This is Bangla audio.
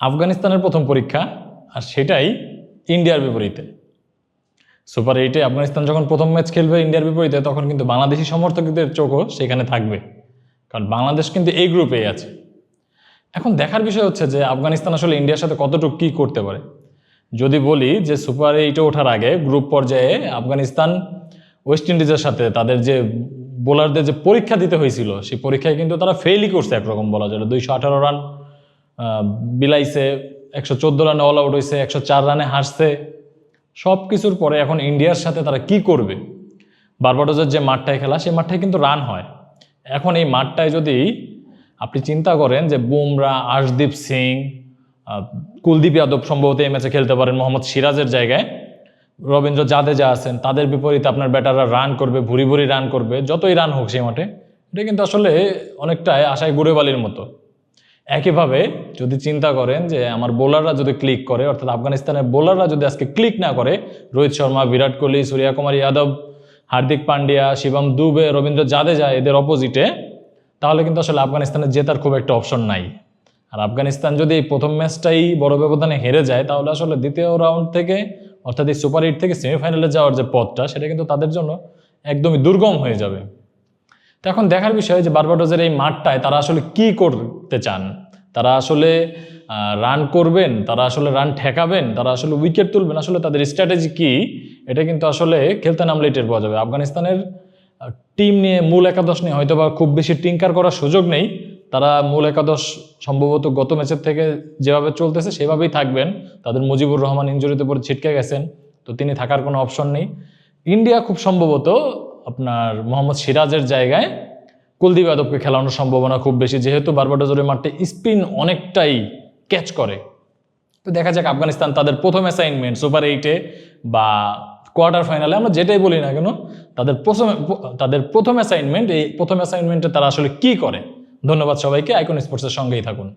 আফগানিস্তানের প্রথম পরীক্ষা আর সেটাই ইন্ডিয়ার বিপরীতে। সুপার এইটে আফগানিস্তান যখন প্রথম ম্যাচ খেলবে ইন্ডিয়ার বিপরীতে, তখন কিন্তু বাংলাদেশি সমর্থকদের চোখও সেখানে থাকবে। কারণ বাংলাদেশ কিন্তু এই গ্রুপেই আছে। এখন দেখার বিষয় হচ্ছে যে আফগানিস্তান আসলে ইন্ডিয়ার সাথে কতটুকু কী করতে পারে। যদি বলি যে সুপার এইটে ওঠার আগে গ্রুপ পর্যায়ে আফগানিস্তান ওয়েস্ট ইন্ডিজের সাথে তাদের যে বোলারদের যে পরীক্ষা দিতে হয়েছিল, সেই পরীক্ষায় কিন্তু তারা ফেলই করছে একরকম বলা যায় দুইশো আঠারো রান বিলাইছে, একশো চোদ্দ রানে অল আউট হয়েছে একশো চার রানে হারছে। সব কিছুর পরে এখন ইন্ডিয়ার সাথে তারা কি করবে? বারবাডোজের যে মাঠটায় খেলা, সেই মাঠটায় কিন্তু রান হয়। এখন এই মাঠটায় যদি আপনি চিন্তা করেন যে বুমরা, আশদীপ সিং কুলদীপ যাদব সম্ভবত এই ম্যাচে খেলতে পারেন মোহাম্মদ সিরাজের জায়গায়। রবীন্দ্র জাদেজা আছেন, তাদের বিপরীতে আপনার ব্যাটাররা রান করবে, ভুরি ভুরি রান করবে, যতই রান হোক সেই মাঠে। এটা কিন্তু আসলে অনেকটাই আশায় গুড়ে বালির মতো। একইভাবে যদি চিন্তা করেন যে আমার বোলাররা যদি ক্লিক করে, অর্থাৎ আফগানিস্তানের বোলাররা যদি আজকে ক্লিক না করে, রোহিত শর্মা, বিরাট কোহলি সূর্যা কুমার যাদব, হার্দিক পান্ডিয়া, শিবম দুবে, রবীন্দ্র জাদেজা এদের অপোজিটে তাহলে কিন্তু আসলে আফগানিস্তানের জেতার খুব একটা অপশন নাই। আর আফগানিস্তান যদি প্রথম ম্যাচটাই বড় ব্যবধানে হেরে যায়, তাহলে আসলে দ্বিতীয় রাউন্ড থেকে, অর্থাৎ এই সুপার এইট থেকে সেমিফাইনালে যাওয়ার যে পথটা, সেটা কিন্তু তাদের জন্য একদমই দুর্গম হয়ে যাবে। তো এখন দেখার বিষয় যে বারবাডোজের এই মাঠটায় তারা আসলে কি করতে চান? তারা আসলে রান করবেন, তারা আসলে রান ঠেকাবেন, তারা আসলে উইকেট তুলবেন, আসলে তাদের স্ট্র্যাটেজি কি? এটা কিন্তু আসলে খেলতে নামলে টের পাওয়া যাবে। আফগানিস্তানের টিম নিয়ে মূল একাদশ নিয়ে হয়তো বা খুব বেশি টিঙ্কার করার সুযোগ নেই। তারা মূল একাদশ সম্ভবত গত ম্যাচের থেকে যেভাবে চলতেছে সেভাবেই থাকবেন। তাদের মুজিবুর রহমান ইঞ্জুরিতে পরে ছিটকে গেছেন, তো তিনি থাকার কোনো অপশন নেই। ইন্ডিয়া খুব সম্ভবত আপনার মোহাম্মদ সিরাজের জায়গায় কুলদীপ যাদবকে খেলানোর সম্ভাবনা খুব বেশি। যেহেতু বারবাডোজের মাঠে স্পিন অনেকটাই ক্যাচ করে। তো দেখা যাক আফগানিস্তান তাদের প্রথম অ্যাসাইনমেন্ট সুপার এইটে বা কোয়ার্টার ফাইনালে আমরা যেটাই বলি না কেন, তাদের প্রথম তাদের প্রথম অ্যাসাইনমেন্ট এই প্রথম অ্যাসাইনমেন্টে তারা আসলে কি করে? ধন্যবাদ সবাইকে আইকন স্পোর্টসের সঙ্গেই থাকুন।